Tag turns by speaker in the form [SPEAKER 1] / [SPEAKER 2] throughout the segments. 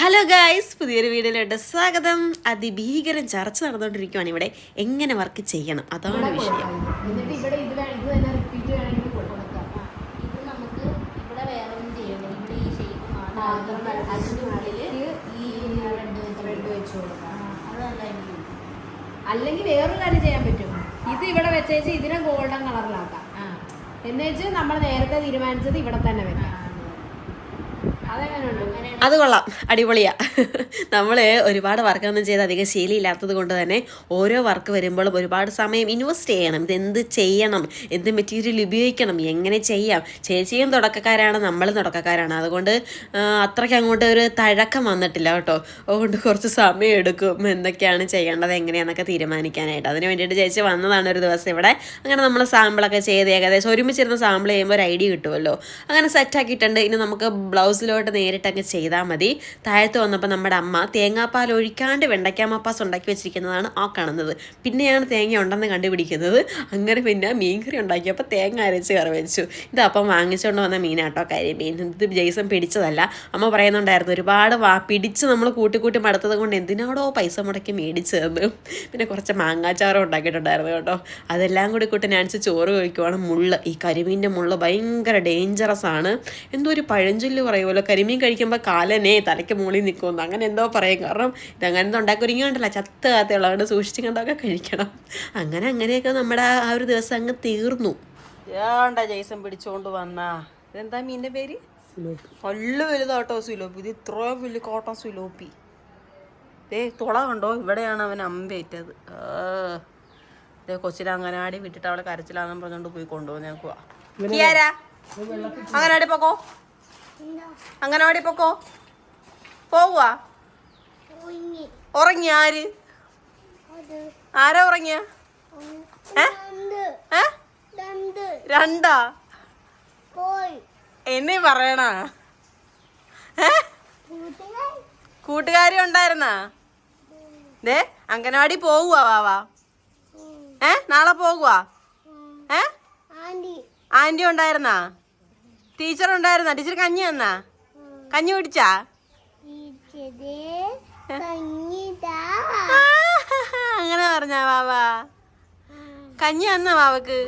[SPEAKER 1] Hello guys പുതിയൊരു വീഡിയോയിലോട്ട് സ്വാഗതം. അതിഭീകരം ചർച്ച നടന്നുകൊണ്ടിരിക്കുവാണ് ഇവിടെ. എങ്ങനെ വർക്ക് ചെയ്യണം? അതാണ് വിഷയം.
[SPEAKER 2] അല്ലെങ്കിൽ വേറൊരു കാര്യം ചെയ്യാൻ പറ്റും. ഇത് ഇവിടെ വെച്ചേച്ച് ഇതിനെ ഗോൾഡൻ കളറിലാക്കാം എന്ന് വെച്ച് നമ്മൾ നേരത്തെ തീരുമാനിച്ചത് ഇവിടെ തന്നെ വെക്കാം.
[SPEAKER 1] അത് കൊള്ളാം. അടിപൊളിയാ. നമ്മൾ ഒരുപാട് വർക്കൊന്നും ചെയ്ത് അധികം ശീലമില്ലാത്തത് കൊണ്ട് തന്നെ ഓരോ വർക്ക് വരുമ്പോഴും ഒരുപാട് സമയം ഇൻവെസ്റ്റ് ചെയ്യണം. ഇതെന്ത് ചെയ്യണം? എന്ത് മെറ്റീരിയൽ ഉപയോഗിക്കണം? എങ്ങനെ ചെയ്യാം? ചേച്ചിയും തുടക്കക്കാരാണ് നമ്മൾ തുടക്കക്കാരാണ്. അതുകൊണ്ട് അത്രയ്ക്ക് അങ്ങോട്ട് ഒരു തഴക്കം വന്നിട്ടില്ല കേട്ടോ. അതുകൊണ്ട് കുറച്ച് സമയം എടുക്കും എന്തൊക്കെയാണ് ചെയ്യേണ്ടത് എങ്ങനെയാണെന്നൊക്കെ തീരുമാനിക്കാനായിട്ട്. അതിന് വേണ്ടിയിട്ട് ചേച്ചി വന്നതാണ് ഒരു ദിവസം ഇവിടെ. അങ്ങനെ നമ്മൾ സാമ്പിളൊക്കെ ചെയ്ത് ഏകദേശം ഒരുമിച്ചിരുന്ന് സാമ്പിൾ ചെയ്യുമ്പോൾ ഒരു ഐഡിയ കിട്ടുമല്ലോ. അങ്ങനെ സെറ്റാക്കിയിട്ടുണ്ട് ഇനി നമുക്ക് ബ്ലൗസിലോട്ട് നേരിട്ട് അങ്ങ് ചെയ്താൽ മതി. താഴത്ത് വന്നപ്പോൾ നമ്മുടെ അമ്മ തേങ്ങാപ്പാൽ ഒഴിക്കാണ്ട് വെണ്ടയ്ക്ക മപ്പാസ് ഉണ്ടാക്കി വെച്ചിരിക്കുന്നതാണ് ആ കാണുന്നത്. പിന്നെയാണ് തേങ്ങ ഉണ്ടെന്ന് കണ്ടുപിടിക്കുന്നത്. അങ്ങനെ പിന്നെ മീൻകറി ഉണ്ടാക്കിയപ്പോൾ തേങ്ങ അരച്ച് കറി വെച്ചു. ഇത് അപ്പം വാങ്ങിച്ചുകൊണ്ട് വന്ന മീനാട്ടോ കരിമീൻ ഇത് ജെയ്സൺ പിടിച്ചതല്ല. അമ്മ പറയുന്നുണ്ടായിരുന്നു ഒരുപാട് വാ പിടിച്ച് നമ്മൾ കൂട്ടി കൂട്ടി മടുത്തത് കൊണ്ട് എന്തിനാടോ പൈസ മുടക്കി മേടിച്ചതെന്ന് പിന്നെ കുറച്ച് മാങ്ങാച്ചാറും ഉണ്ടാക്കിയിട്ടുണ്ടായിരുന്നു കേട്ടോ. അതെല്ലാം കൂടി കൂട്ടി നാൻസി ചോറ് കഴിക്കുവാണ് മുള്ള്. ഈ കരിമീന്റെ മുള്ള് ഭയങ്കര ഡേഞ്ചറസ് ആണ്. എന്തോ ഒരു പഴഞ്ചൊല്ല് പറയുമല്ലോ കരിമീൻ കഴിക്കുമ്പോൾ കാലനെ തലയ്ക്ക് മുകളിൽ നിൽക്കുമെന്ന് അങ്ങനെ എന്തോ പറയും. കാരണം ഇതങ്ങനെ ഉണ്ടാക്കി ഒരുങ്ങിയോണ്ടല്ല ചത്ത് കാത്തുള്ളതുകൊണ്ട് സൂക്ഷിച്ച് കണ്ടൊക്കെ കഴിക്കണം. അങ്ങനെ അങ്ങനെയൊക്കെ നമ്മുടെ ആ ഒരു ദിവസം അങ്ങ് തീർന്നു. ഏണ്ട ജയ്സൺ പിടിച്ചുകൊണ്ട് വന്നാ. ഇതെന്താ മീന്റെ പേര്? നല്ല വലുതാട്ടോ സുലോപ്പി. ഇത് ഇത്രയും വലിയ കോട്ടം സുലോപ്പി. ദേ തുള കണ്ടോ? ഇവിടെയാണ് അവൻ അമ്പേറ്റത്. ആ. ദേ കൊച്ചിനെ അങ്ങനാടി വിട്ടിട്ട് അവളെ കരച്ചിലാന്നും പറഞ്ഞുകൊണ്ട് പോയി കൊണ്ടുപോകുന്ന ഞങ്ങൾക്ക് അങ്ങനാടി പൊക്കോ. അങ്ങനാടി പൊക്കോ? പോവുക ഉറങ്ങി. ആര്? ആരാ ഉറങ്ങിയ? രണ്ടാ. എന്നെ പറയണ. കൂട്ടുകാരി. ഉണ്ടായിരുന്നാ? ദേ അങ്കനവാടി പോകുവാ വാവാ ഏ? നാളെ പോകുവാ ഏ? ആന്റി ഉണ്ടായിരുന്നാ? ടീച്ചർ ഉണ്ടായിരുന്നാ ടീച്ചർ കഞ്ഞി തന്നാ? കഞ്ഞി കുടിച്ചാ? അങ്ങനെ പറഞ്ഞ വാവാ. കഞ്ഞി തന്നാ വാവക്ക്?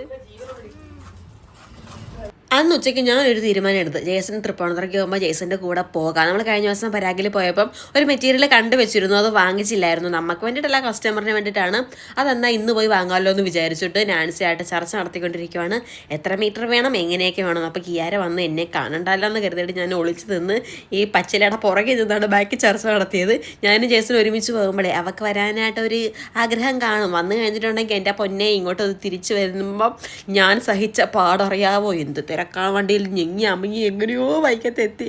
[SPEAKER 1] അന്ന് ഉച്ചയ്ക്ക് ഒരു തീരുമാനം എടുത്തു. ജേസൺ തൃപ്പൂണിത്തുറയ്ക്ക് പോകുമ്പോൾ ജേസന്റെ കൂടെ പോകാം. നമ്മൾ കഴിഞ്ഞ ദിവസം പരാഗിൽ പോയപ്പം ഒരു മെറ്റീരിയൽ കണ്ടുവച്ചിരുന്നു അത് വാങ്ങിച്ചില്ലായിരുന്നു. നമുക്ക് വേണ്ടിയിട്ടല്ല കസ്റ്റമറിന് വേണ്ടിയിട്ടാണ്. അതെന്നാൽ ഇന്ന് പോയി വാങ്ങാമല്ലോ എന്ന് വിചാരിച്ചിട്ട് നാൻസി ആയിട്ട് ചർച്ച നടത്തിക്കൊണ്ടിരിക്കുവാണ്. എത്ര മീറ്റർ വേണം? എങ്ങനെയൊക്കെ വേണം? അപ്പോൾ കിയാര വന്ന് എന്നെ കാണണ്ടല്ലോ എന്ന് കരുതിയിട്ട് ഞാൻ ഒളിച്ച് നിന്ന് ഈ പച്ചിലയുടെ പുറകെ നിന്നാണ് ബാക്കി ചർച്ച നടത്തിയത്. ഞാനും ജേസൺ ഒരുമിച്ച് പോകുമ്പോഴേ അവക്ക് വരാനായിട്ട് ഒരു ആഗ്രഹം കാണും. വന്നു കഴിഞ്ഞിട്ടുണ്ടെങ്കിൽ എന്റെ പൊന്നെ ഇങ്ങോട്ട് തിരിച്ചു വരുമ്പം ഞാൻ സഹിച്ച പാടറിയാവോ? എന്ത് തിരക്കാണ് വണ്ടിയിൽ ഞെങ്ങി അമ്മങ്ങി എങ്ങനെയോ വൈക്കത്തെത്തി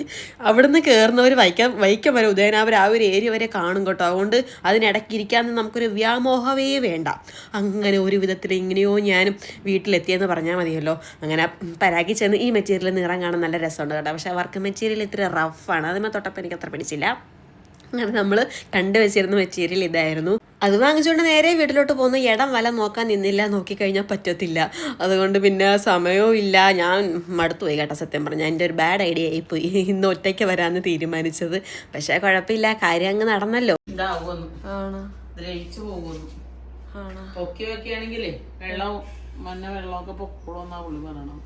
[SPEAKER 1] അവിടുന്ന് കയറുന്നവർ വൈക്കം വൈക്കം വരെ. ഉദയനാപുരം ആ ഒരു ഏരിയ വരെ കാണും കേട്ടോ. അതുകൊണ്ട് അതിനിടയ്ക്ക് ഇരിക്കാൻ നമുക്കൊരു വ്യാമോഹമേ വേണ്ട. അങ്ങനെ ഒരു വിധത്തിൽ എങ്ങനെയോ ഞാനും വീട്ടിലെത്തിയെന്ന് പറഞ്ഞാൽ മതിയല്ലോ. അങ്ങനെ പരാഗി ചെന്ന് ഈ മെറ്റീരിയൽ നിറം കാണാൻ നല്ല രസമുണ്ട് കേട്ടോ. പക്ഷേ വർക്ക് മെറ്റീരിയൽ ഇത്തിരി റഫാണ് അതിന് തൊട്ടപ്പോൾ എനിക്ക് അത്ര പിടിച്ചില്ല. അങ്ങനെ നമ്മൾ കണ്ടുവച്ചിരുന്ന മെറ്റീരിയൽ ഇതായിരുന്നു. അത് വാങ്ങിച്ചുകൊണ്ട് നേരെ വീട്ടിലോട്ട് പോകുന്നു ഇടം വല നോക്കാൻ നിന്നില്ല നോക്കിക്കഴിഞ്ഞാൽ പറ്റത്തില്ല. അതുകൊണ്ട് പിന്നെ സമയവും ഇല്ല. ഞാൻ മടുത്തു പോയി കേട്ടോ സത്യം പറഞ്ഞാൽ എന്റെ ഒരു ബാഡ് ഐഡിയ ആയിപ്പോയി. ഇന്ന് ഒറ്റയ്ക്ക് വരാമെന്ന് തീരുമാനിച്ചത്. പക്ഷേ കുഴപ്പമില്ല. കാര്യം അങ്ങ് നടന്നല്ലോ.
[SPEAKER 3] പൊക്കി വെക്കുകയാണെങ്കിലേ വെള്ളം മഞ്ഞ വെള്ളമൊക്കെ പൊക്കോളൂന്നാ പുള്ളി പറയണം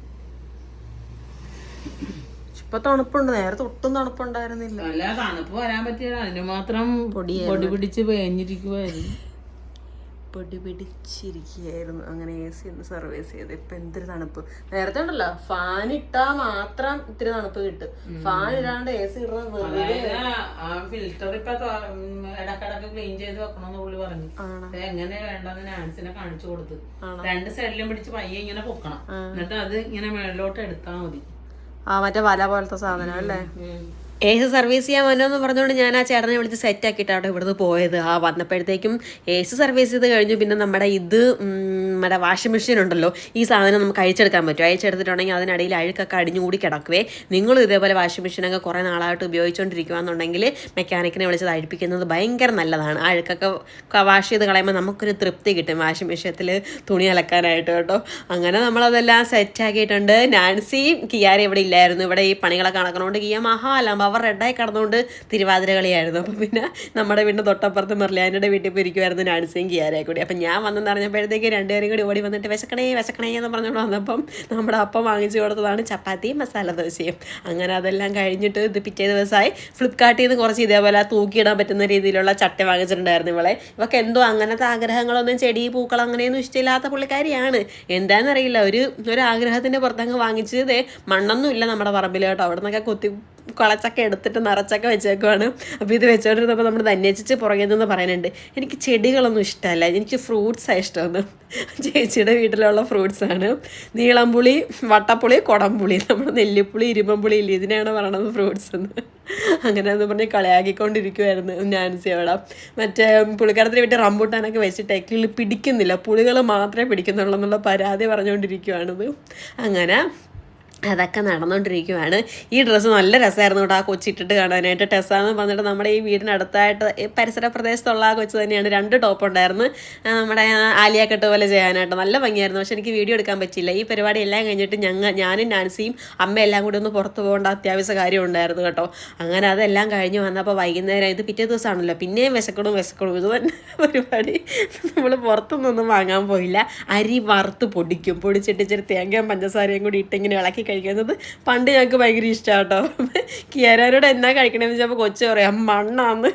[SPEAKER 1] ഇപ്പൊ തണുപ്പുണ്ട്. നേരത്തെ ഒട്ടും തണുപ്പുണ്ടായിരുന്നില്ല.
[SPEAKER 3] അല്ല തണുപ്പ് വരാൻ പറ്റിയ അതിന് മാത്രം പൊടി പൊടി പിടിച്ച് പേഞ്ഞിരിക്കുവായിരുന്നു.
[SPEAKER 1] പൊടി പിടിച്ചിരിക്കുകയായിരുന്നു. അങ്ങനെ എ സി ഒന്ന് സർവീസ് ചെയ്ത്. ഇപ്പൊ എന്തൊരു തണുപ്പ്. നേരത്തെ ഉണ്ടല്ലോ ഫാൻ ഇട്ടാ മാത്രം ഇത്തിരി തണുപ്പ് കിട്ടും. ഫാൻ ഇടാണ്ട് എ സി ഇടുന്ന വെറുതെ
[SPEAKER 3] ഫിൽറ്റർ ഇപ്പൊ ഇടക്കിടക്ക് ക്ലീൻ ചെയ്ത് വെക്കണമെന്ന് പുള്ളി പറഞ്ഞു. എങ്ങനെ വേണ്ടെന്ന് നാൻസിനെ കാണിച്ചു കൊടുത്തു. രണ്ട് സൈഡിലും പിടിച്ച് പയ്യെ ഇങ്ങനെ പൊക്കണം. എന്നിട്ട് അത് ഇങ്ങനെ മേളിലോട്ട് എടുത്താൽ മതി.
[SPEAKER 1] ആ മറ്റേ വല പോലത്തെ സാധനം അല്ലേ? എ സർവീസ് ചെയ്യാൻ വന്നോന്ന് പറഞ്ഞുകൊണ്ട് ഞാൻ ആ ചേട്ടനെ വിളിച്ച് സെറ്റ് ആക്കിയിട്ടാണ് ഇവിടുന്ന് പോയത്. ആ വന്നപ്പോഴത്തേക്കും എ സി സർവീസ് ചെയ്ത് കഴിഞ്ഞു. പിന്നെ നമ്മുടെ ഇത് നമ്മുടെ വാഷിംഗ് മെഷീൻ ഉണ്ടല്ലോ ഈ സാധനം നമുക്ക് അഴിച്ചെടുക്കാൻ പറ്റും. അഴിച്ചെടുത്തിട്ടുണ്ടെങ്കിൽ അതിനിടയിൽ അഴുക്കൊക്കെ അടിഞ്ഞുകൂടി കിടക്കുവേ. നിങ്ങളും ഇതേപോലെ വാഷിംഗ് മെഷീനൊക്കെ കുറേ നാളായിട്ട് ഉപയോഗിച്ചുകൊണ്ടിരിക്കുകയാണെന്നുണ്ടെങ്കിൽ മെക്കാനിക്കിനെ വിളിച്ചത് അഴിപ്പിക്കുന്നത് ഭയങ്കര നല്ലതാണ്. അഴുക്കൊക്കെ വാഷ് ചെയ്ത് കളയുമ്പോൾ നമുക്കൊരു തൃപ്തി കിട്ടും. വാഷിംഗ് മെഷീനത്തിൽ തുണി അലക്കാനായിട്ട് കേട്ടോ. അങ്ങനെ നമ്മളതെല്ലാം സെറ്റാക്കിയിട്ടുണ്ട് നാൻസിയും കിയാരും ഇവിടെ ഇല്ലായിരുന്നു. ഇവിടെ ഈ പണികളൊക്കെ നടക്കണോണ്ട് കിയ മഹാ പവർ റെഡായി കടന്നുകൊണ്ട് തിരുവാതിര കളിയായിരുന്നു അപ്പം പിന്നെ നമ്മുടെ വീടിന്റെ തൊട്ടപ്പുറത്ത് മെർലാന്റെ വീട്ടിൽ പോയി ഇരിക്കുമായിരുന്നു നാൻസിയും കിയാരയെ കൂടി. അപ്പം ഞാൻ വന്നെന്ന് പറഞ്ഞപ്പോഴത്തേക്ക് രണ്ടുപേരും കൂടി ഓടി വന്നിട്ട് വിശക്കണേ വിശക്കണേ എന്ന് പറഞ്ഞുകൊണ്ട് വന്നപ്പം നമ്മുടെ അപ്പം വാങ്ങിച്ചു കൊടുത്തതാണ് ചപ്പാത്തിയും മസാല ദോശയും. അങ്ങനെ അതെല്ലാം കഴിഞ്ഞിട്ട് ഇത് പിറ്റേ ദിവസമായി ഫ്ലിപ്കാർട്ടിൽ നിന്ന് കുറച്ച് ഇതേപോലെ തൂക്കിയിടാൻ പറ്റുന്ന രീതിയിലുള്ള ചട്ട വാങ്ങിച്ചിട്ടുണ്ടായിരുന്നു ഇവളെ. ഇവക്ക് എന്തോ അങ്ങനത്തെ ആഗ്രഹങ്ങളൊന്നും ചെടി പൂക്കൾ അങ്ങനെയൊന്നും ഇഷ്ടമില്ലാത്ത പുള്ളിക്കാരിയാണ്. എന്താണെന്നറിയില്ല. ഒരു ഒരു ആഗ്രഹത്തിന്റെ പുറത്തങ്ങ് വാങ്ങിച്ചത് മണ്ണൊന്നും ഇല്ല നമ്മുടെ പറമ്പിൽ കേട്ടോ. അവിടെ നിന്നൊക്കെ കൊത്തി കുളച്ചൊക്കെ എടുത്തിട്ട് നിറച്ചൊക്കെ വെച്ചേക്കുവാണ്. അപ്പോൾ ഇത് വെച്ചോണ്ടിരുന്നപ്പോൾ നമ്മൾ ധന്യച്ചിച്ച് പുറകെ നിന്ന് പറയുന്നുണ്ട് എനിക്ക് ചെടികളൊന്നും ഇഷ്ടമല്ല. എനിക്ക് ഫ്രൂട്ട്സാണ് ഇഷ്ടമെന്ന്. ചേച്ചിയുടെ വീട്ടിലുള്ള ഫ്രൂട്ട്സാണ്. നീളംപുളി വട്ടപ്പുളി കുടംപുളി. നമ്മൾ നെല്ലിപ്പുളി ഇരുമ്പുളി ഇല്ല? ഇതിനെയാണ് പറയണത് ഫ്രൂട്ട്സ് എന്ന്. അങ്ങനെ എന്ന് പറഞ്ഞ് കളയാക്കിക്കൊണ്ടിരിക്കുമായിരുന്നു നാൻസി അവിടെ. മറ്റേ പുളിക്കാരത്തിന് വീട്ടിൽ റംബൂട്ടാനൊക്കെ വെച്ചിട്ട് കിളി പിടിക്കുന്നില്ല. പുളികൾ മാത്രമേ പിടിക്കുന്നുള്ളൂ എന്നുള്ള പരാതി പറഞ്ഞുകൊണ്ടിരിക്കുവാണിത് അങ്ങനെ അതൊക്കെ നടന്നുകൊണ്ടിരിക്കുവാണ് ഈ ഡ്രസ്സ് നല്ല രസമായിരുന്നു കേട്ടോ. ആ കൊച്ചിട്ടിട്ട് കാണാനായിട്ട്. ടെസ്സാന്ന് പറഞ്ഞിട്ട് നമ്മുടെ ഈ വീടിനടുത്തായിട്ട് പരിസര പ്രദേശത്തുള്ള ആ കൊച്ചു തന്നെയാണ്. രണ്ട് ടോപ്പ് ഉണ്ടായിരുന്നു. നമ്മുടെ ആലിയാക്കെട്ട് പോലെ ചെയ്യാനായിട്ട്. നല്ല ഭംഗിയായിരുന്നു. പക്ഷെ എനിക്ക് വീഡിയോ എടുക്കാൻ പറ്റിയില്ല. ഈ പരിപാടി എല്ലാം കഴിഞ്ഞിട്ട് ഞങ്ങൾ ഞാനും നാൻസിയും അമ്മ എല്ലാം കൂടി ഒന്ന് പുറത്ത് പോകേണ്ട അത്യാവശ്യ കാര്യം ഉണ്ടായിരുന്നു കേട്ടോ. അങ്ങനെ അതെല്ലാം കഴിഞ്ഞ് വന്നപ്പോൾ വൈകുന്നേരം ഇത് പിറ്റേ ദിവസമാണല്ലോ. പിന്നെയും വിശക്കണം വിശക്കണം. ഇത് തന്നെ പരിപാടി. നമ്മൾ പുറത്തുനിന്നൊന്നും വാങ്ങാൻ പോയില്ല. അരി വറുത്ത് പൊടിക്കും. പൊടിച്ചിട്ട് ഇച്ചിരി തേങ്ങയും പഞ്ചസാരയും കൂടി ഇട്ടിങ്ങനെ ഇളക്കി കഴിക്കുന്നത്. പണ്ട് ഞങ്ങൾക്ക് ഭയങ്കര ഇഷ്ടമാണ് കേട്ടോ കിയാരോട് എന്നാ കഴിക്കണമെന്ന് വെച്ചപ്പോൾ കൊച്ചു പറയാം മണ്ണാന്ന്.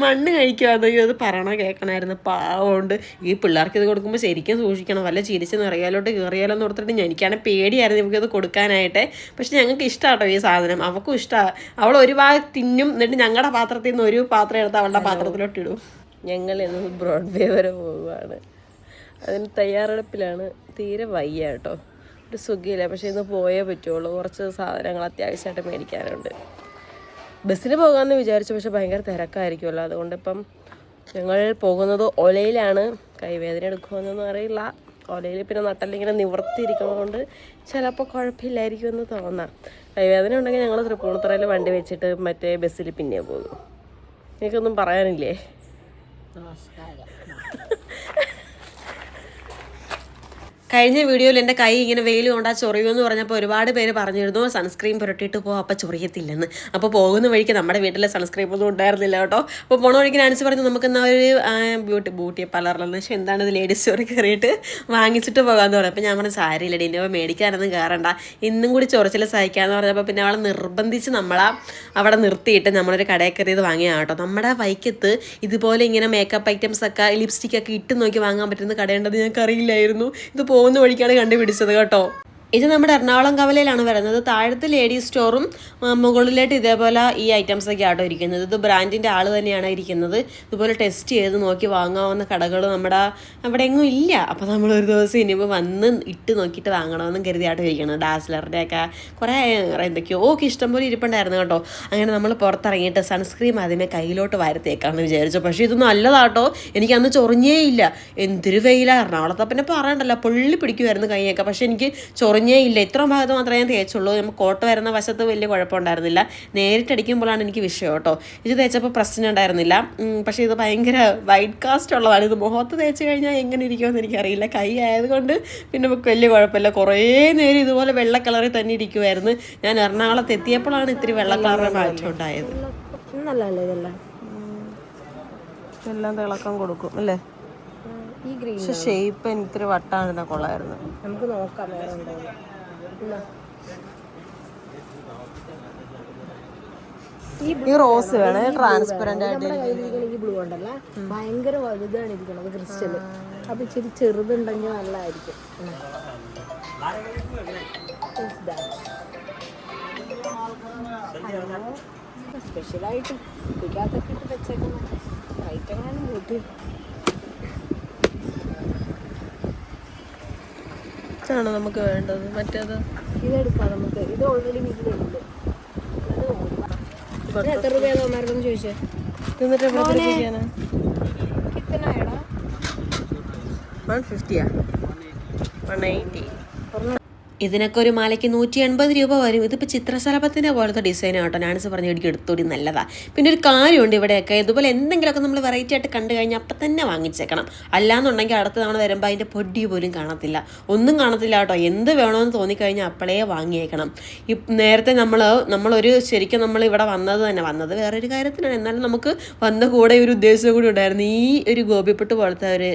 [SPEAKER 1] മണ്ണ് കഴിക്കുവാന്ന് അത് പറയണ കേൾക്കണമായിരുന്നു പാവമുണ്ട്. ഈ പിള്ളേർക്ക് ഇത് കൊടുക്കുമ്പോൾ ശരിക്കും സൂക്ഷിക്കണം. വല്ല ചിരിച്ച് നിറയാലോട്ട് കയറിയാലോ എന്ന് ഓർത്തിട്ട് എനിക്കാണെങ്കിൽ പേടിയായിരുന്നു നമുക്കത് കൊടുക്കാനായിട്ട്. പക്ഷെ ഞങ്ങൾക്ക് ഇഷ്ടമാട്ടോ ഈ സാധനം. അവൾക്കും ഇഷ്ടമാണ് അവൾ ഒരു ഭാഗം തിന്നും എന്നിട്ട് ഞങ്ങളുടെ പാത്രത്തിൽ നിന്ന് ഒരു പാത്രം എടുത്ത് അവളുടെ പാത്രത്തിലോട്ട് ഇടും.
[SPEAKER 4] ഞങ്ങൾ ഇന്ന് ബ്രോഡ്വേ വരെ പോവുകയാണ് അതിന് തയ്യാറെടുപ്പിലാണ്. തീരെ വയ്യ കേട്ടോ ഒരു സുഖമില്ല. പക്ഷേ ഇന്ന് പോയേ പറ്റുള്ളൂ. കുറച്ച് സാധനങ്ങൾ അത്യാവശ്യമായിട്ട് മേടിക്കാനുണ്ട്. ബസ്സിന് പോകാമെന്ന് വിചാരിച്ചു. പക്ഷേ ഭയങ്കര തിരക്കായിരിക്കുമല്ലോ. അതുകൊണ്ട് ഇപ്പം ഞങ്ങൾ പോകുന്നത് ഒലയിലാണ്. കൈവേദന എടുക്കുമെന്നൊന്നും അറിയില്ല. ഒലയിൽ പിന്നെ നട്ടല്ലിങ്ങനെ നിവർത്തിയിരിക്കുന്നതുകൊണ്ട് ചിലപ്പോൾ കുഴപ്പമില്ലായിരിക്കും എന്ന് തോന്നാം. കൈവേദന ഉണ്ടെങ്കിൽ ഞങ്ങൾ തൃപ്പൂണിത്തറയിൽ വണ്ടി വെച്ചിട്ട് മറ്റേ ബസ്സിൽ പിന്നെ പോകും. എനിക്കൊന്നും പറയാനില്ലേ?
[SPEAKER 1] കഴിഞ്ഞ വീഡിയോയിൽ എന്റെ കൈ ഇങ്ങനെ വെയിൽ കൊണ്ടാ ചൊറിയുമെന്ന് പറഞ്ഞപ്പോൾ ഒരുപാട് പേര് പറഞ്ഞിരുന്നു സൺസ്ക്രീൻ പുരട്ടിയിട്ട് പോകും അപ്പോൾ ചൊറിയത്തില്ലെന്ന്. അപ്പോൾ പോകുന്ന വഴിക്ക് നമ്മുടെ വീട്ടിലെ സൺസ്ക്രീൻ ഒന്നും ഉണ്ടായിരുന്നില്ല കേട്ടോ. അപ്പോൾ പോണ വഴിക്ക് നാൻസി പറഞ്ഞു നമുക്ക് എന്നാൽ ഒരു ബ്യൂട്ടി ബ്യൂട്ടി പാർലറിലെന്ന് പക്ഷേ എന്താണ് ഇത് ലേഡീസ് ചൊറി കയറിയിട്ട് വാങ്ങിച്ചിട്ട് പോകാമെന്ന് പറഞ്ഞു. അപ്പോൾ ഞാൻ പറഞ്ഞു സാരിയില്ല ഇനി മേടിക്കാനൊന്നും കയറണ്ട ഇന്നും കൂടി ചൊറിച്ചിൽ സഹിക്കാമെന്ന് പറഞ്ഞപ്പോൾ പിന്നെ അവളെ നിർബന്ധിച്ച് നമ്മളാ അവിടെ നിർത്തിയിട്ട് നമ്മളൊരു കടയിൽ കയറിയത് വാങ്ങിയാണ് കേട്ടോ. നമ്മുടെ വൈക്കത്ത് ഇതുപോലെ ഇങ്ങനെ മേക്കപ്പ് ഐറ്റംസ് ഒക്കെ ലിപ്സ്റ്റിക്കൊക്കെ ഇട്ട് നോക്കി വാങ്ങാൻ പറ്റുന്ന കടയുണ്ടെന്ന് ഞങ്ങൾക്ക് അറിയില്ലായിരുന്നു ഇത് പോകുന്ന വഴിക്കാണ് കണ്ടുപിടിച്ചത് കേട്ടോ. ഇത് നമ്മുടെ എറണാകുളം കവലയിലാണ് വരുന്നത്. താഴത്തെ ലേഡീസ് സ്റ്റോറും മുകളിലായിട്ട് ഇതേപോലെ ഈ ഐറ്റംസ് ഒക്കെ ആട്ടോ ഇരിക്കുന്നത്. ഇത് ബ്രാൻഡിന്റെ ആൾ തന്നെയാണ് ഇരിക്കുന്നത്. ഇതുപോലെ ടെസ്റ്റ് ചെയ്ത് നോക്കി വാങ്ങാവുന്ന കടകൾ നമ്മുടെ അവിടെ എങ്ങും ഇല്ല. അപ്പോൾ നമ്മൾ ഒരു ദിവസം ഇനിയിപ്പോൾ വന്ന് ഇട്ട് നോക്കിയിട്ട് വാങ്ങണമെന്നും കരുതിയാട്ടോ ഇരിക്കുന്നത് ഡാസ്ലറിന്റെ ഒക്കെ കുറേ എന്തൊക്കെയോ. ഇഷ്ടം പോലെ ഇരിപ്പുണ്ടായിരുന്നു കേട്ടോ. അങ്ങനെ നമ്മൾ പുറത്തിറങ്ങിയിട്ട് സൺസ്ക്രീം ആദ്യമേ കയ്യിലോട്ട് വരത്തേക്കാണെന്ന് വിചാരിച്ചു. പക്ഷേ ഇത് നല്ലതാട്ടോ. എനിക്ക് അന്ന് ചൊറിഞ്ഞേ ഇല്ല. എന്തൊരു വെയിലാണ് എറണാകുളത്തെ പിന്നെ പറയണ്ടല്ലോ. പൊള്ളി പിടിക്കുമായിരുന്നു കൈയൊക്കെ. പക്ഷേ എനിക്ക് ചൊറിഞ്ഞേ ഇല്ല. ഇത്ര ഭാഗത്ത് മാത്രമേ ഞാൻ തേച്ചുള്ളൂ. നമുക്ക് കോട്ട് വരുന്ന വശത്ത് വലിയ കുഴപ്പമുണ്ടായിരുന്നില്ല. നേരിട്ടടിക്കുമ്പോഴാണ് എനിക്ക് വിഷയം കേട്ടോ. ഇത് തേച്ചപ്പോൾ പ്രശ്നം ഉണ്ടായിരുന്നില്ല. പക്ഷേ ഇത് ഭയങ്കര വൈറ്റ് കാസ്റ്റ് ഉള്ളതാണ്. ഇത് മുഖത്ത് തേച്ച് കഴിഞ്ഞാൽ എങ്ങനെ ഇരിക്കുമെന്ന് എനിക്കറിയില്ല. കൈ ആയതുകൊണ്ട് പിന്നെ നമുക്ക് വലിയ കുഴപ്പമില്ല. കുറേ നേരം ഇതുപോലെ വെള്ള കളറിൽ തന്നെ ഇരിക്കുമായിരുന്നു ഞാൻ എറണാകുളത്ത് എത്തിയപ്പോഴാണ് ഇത്തിരി വെള്ള കളറിൽ മാറ്റം ഉണ്ടായത്.
[SPEAKER 4] നല്ലല്ലേ ഇതെല്ലാം?
[SPEAKER 1] എല്ലാം തിളക്കം കൊടുക്കും അല്ലേ?
[SPEAKER 4] ഈ ഗ്രീൻ
[SPEAKER 1] പക്ഷെ ഷേപ്പ് എനിക്ക് ഇത്തിരി വട്ടാണെന്ന കൊള്ളായിരുന്നു.
[SPEAKER 4] നമുക്ക് നോക്കാം വേറെ ഉണ്ടോ
[SPEAKER 1] ഈ റോസ് വേണം ട്രാൻസ്പെറന്റ് ആയിട്ട്
[SPEAKER 4] ഈ ബ്ലൂ ഉണ്ടല്ല ഭയങ്കര വലുതാണ് ഇരിക്കുന്നത് ക്രിസ്റ്റൽ അപ്പൊ ഇച്ചിരി ചെറുതുണ്ടെങ്കിൽ നല്ലതായിരിക്കും. സ്പെഷ്യലായിട്ട് കുപ്പിക്കകത്തൊക്കെ ഇട്ട് വെച്ചേക്കുന്ന. ഐറ്റങ്ങളാണ് കൂട്ടി.
[SPEAKER 1] ഇതാണ് നമുക്ക് വേണ്ടത്. മറ്റേത്?
[SPEAKER 4] ഇതെടുക്കാം നമുക്ക്. ഇത് ഓൾറെഡി വീട്ടിലുണ്ട് എത്ര രൂപയാണ് തോന്നായിരുന്നു ചോദിച്ചേ? കിത്തനായടാ
[SPEAKER 1] വൺ ഫിഫ്റ്റിയാ വൺ എയ്റ്റി ഇതിനൊക്കെ ഒരു മാലയ്ക്ക് നൂറ്റി എൺപത് രൂപ വരും. ഇതിപ്പോൾ ചിത്രശലഭത്തിന്റെ പോലത്തെ ഡിസൈൻ ആട്ടോ നാൻസ് പറഞ്ഞ എനിക്ക് എടുത്തുകൂടി നല്ലതാണ് പിന്നെ ഒരു കാര്യമുണ്ട് ഇവിടെയൊക്കെ. ഇതുപോലെ എന്തെങ്കിലുമൊക്കെ നമ്മൾ വെറൈറ്റി ആയിട്ട് കണ്ടു കഴിഞ്ഞാൽ അപ്പം തന്നെ വാങ്ങിച്ചേക്കണം. അല്ലാന്നുണ്ടെങ്കിൽ അടുത്ത തവണ വരുമ്പോൾ അതിന്റെ പൊടി പോലും കാണത്തില്ല. ഒന്നും കാണത്തില്ല കേട്ടോ. എന്ത് വേണമെന്ന് തോന്നിക്കഴിഞ്ഞാൽ അപ്പോഴേ വാങ്ങിയേക്കണം. ഈ നേരത്തെ നമ്മൾ നമ്മളൊരു ശരിക്കും നമ്മൾ ഇവിടെ വന്നത് തന്നെ. വന്നത് വേറൊരു കാര്യത്തിനാണ്. എന്നാലും നമുക്ക് വന്ന കൂടെ ഒരു ഉദ്ദേശം കൂടി ഉണ്ടായിരുന്നു. ഈ ഒരു ഗോപിപ്പെട്ട് പോലത്തെ ഒരു